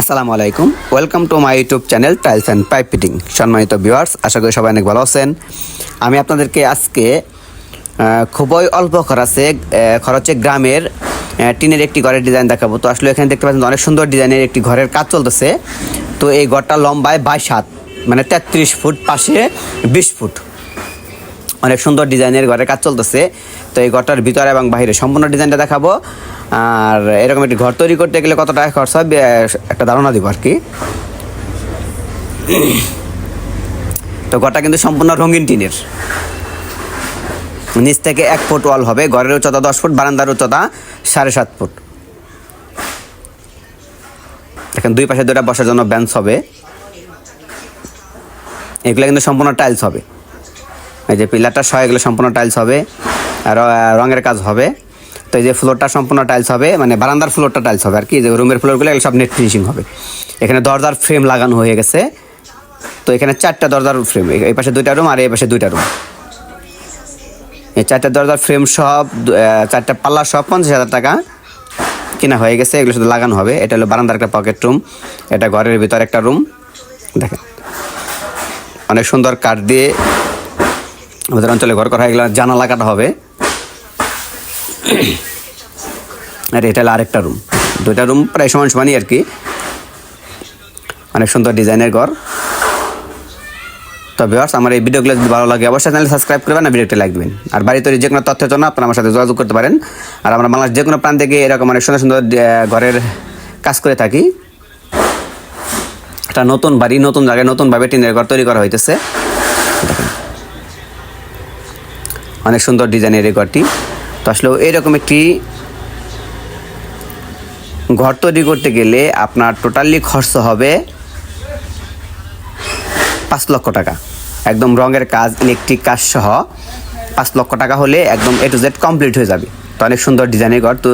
আসসালামু আলাইকুম। Welcome to my YouTube channel tiles and pipe fitting সম্মানিত ভিউয়ার্স আশা করি সবাই অনেক ভালো আছেন। আমি আপনাদেরকে আজকে খুবই অল্প খরচে খরচে গ্রামের টিনের একটি ঘরের ডিজাইন দেখাবো। তো আসলে এখানে দেখতে পাচ্ছেন অনেক সুন্দর ডিজাইনের একটি ঘরের কাজ চলতেছে। তো এই ঘরটা লম্বায় বাইশ হাত মানে তেত্রিশ ফুট পাশে বিশ ফুট। অনেক সুন্দর ডিজাইনের ঘরের কাজ চলতেছে। তো এই ঘরটার ভিতরে এবং বাইরে সম্পূর্ণ ডিজাইনটা দেখাবো। আর এরকম একটি ঘর তৈরি করতে গেলে কত টাকা খরচ হবে একটা ধারণা দিব আর কি। তো ঘরটা কিন্তু সম্পূর্ণ রঙিন টিনের। নিচ থেকে এক ফুট ওয়াল হবে, ঘরের উচ্চতা দশ ফুট, বারান্দার উচ্চতা সাড়ে সাত ফুট। দেখেন, দুই পাশে দুটা বসার জন্য বেঞ্চ হবে। এগুলো কিন্তু সম্পূর্ণ টাইলস হবে। এই যে পিলারটা সহ এগুলো সম্পূর্ণ টাইলস হবে, আর রঙের কাজ হবে। তো এই যে ফ্লোরটা সম্পূর্ণ টাইলস হবে মানে বারান্দার ফ্লোরটা টাইলস হবে আর কি যে রুমের ফ্লোরগুলো এগুলো সব নেট ফিনিশিং হবে। এখানে দরজার ফ্রেম লাগানো হয়ে গেছে। তো এখানে চারটা দরজার ফ্রেম এই পাশে দুইটা রুম আর এই পাশে দুইটা রুম এই চারটা দরজার ফ্রেম সব চারটা পাল্লা সব পঞ্চাশ হাজার টাকা কিনা হয়ে গেছে, এগুলো শুধু লাগানো হবে। এটা হলো বারান্দার একটা পকেট রুম এটা ঘরের ভিতর একটা রুম দেখেন, অনেক সুন্দর কাঠ দিয়ে আমাদের অঞ্চলে ঘর করা এগুলো জানালা কাটা হবে। আর এটা হলো আরেকটা রুম দুইটা রুম প্রায় সমান সমানই আর কি। অনেক সুন্দর ডিজাইনের ঘর। তো ভিউয়ার্স আমার এই ভিডিওগুলো যদি ভালো লাগে, অবশ্যই চ্যানেল সাবস্ক্রাইব করবেন আর ভিডিওটা লাইক দেবেন। আর বাড়ি তৈরি যে কোনো তথ্যের জন্য আপনারা আমার সাথে যোগাযোগ করতে পারেন। আর আমরা বাংলাদেশ যে কোনো প্রান্ত থেকে এরকম অনেক সুন্দর সুন্দর ঘরের কাজ করে থাকি। একটা নতুন বাড়ি, নতুন জায়গায় নতুনভাবে টিনের ঘর তৈরি করা হইতেছে। অনেক সুন্দর ডিজাইনের এই ঘরটি। তো আসলে এরকম একটি ঘর তৈরি করতে গেলে আপনার টোটালি খরচ হবে পাঁচ লক্ষ টাকা। একদম রঙের কাজ ইলেকট্রিক কাজ সহ পাঁচ লক্ষ টাকা হলে একদম এ টু জেড কমপ্লিট হয়ে যাবে। তো অনেক সুন্দর ডিজাইনের ঘর। তো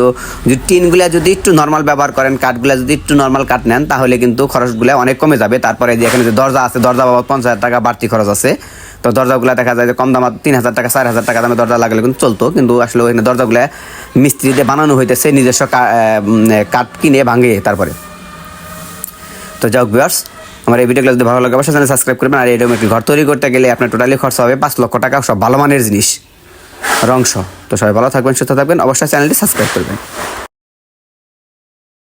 যদি টিনগুলা যদি একটু নর্মাল ব্যবহার করেন, কাঠগুলা যদি একটু নর্মাল কাঠ নেন, তাহলে কিন্তু খরচগুলো অনেক কমে যাবে। তারপরে যে এখানে যে দরজা আছে, দরজা বাবদ পঞ্চাশ হাজার টাকা বাড়তি খরচ আছে। তো দরজাগুলো দেখা যায় যে কম দাম তিন হাজার টাকা, চার হাজার টাকা দামে দরজা লাগলে কিন্তু চলতো। কিন্তু আসলে ওখানে দরজাগুলো মিস্ত্রি দিয়ে বানানো হইতেছে, নিজস্ব কাঠ কিনে ভাঙে তারপরে। তো যাই হোক ভিউয়ার্স আমার এই ভিডিওগুলো যদি ভালো লাগে, অবশ্যই সাবস্ক্রাইব করবেন। আর এরকম একটি ঘর তৈরি করতে গেলে আপনার টোটালি খরচ হবে পাঁচ লক্ষ টাকা। সব ভালো মানের জিনিস। রংশ তো সবাই ভালো থাকবেন সুস্থ থাকবেন অবশ্যই চ্যানেলটি সাবস্ক্রাইব করবেন।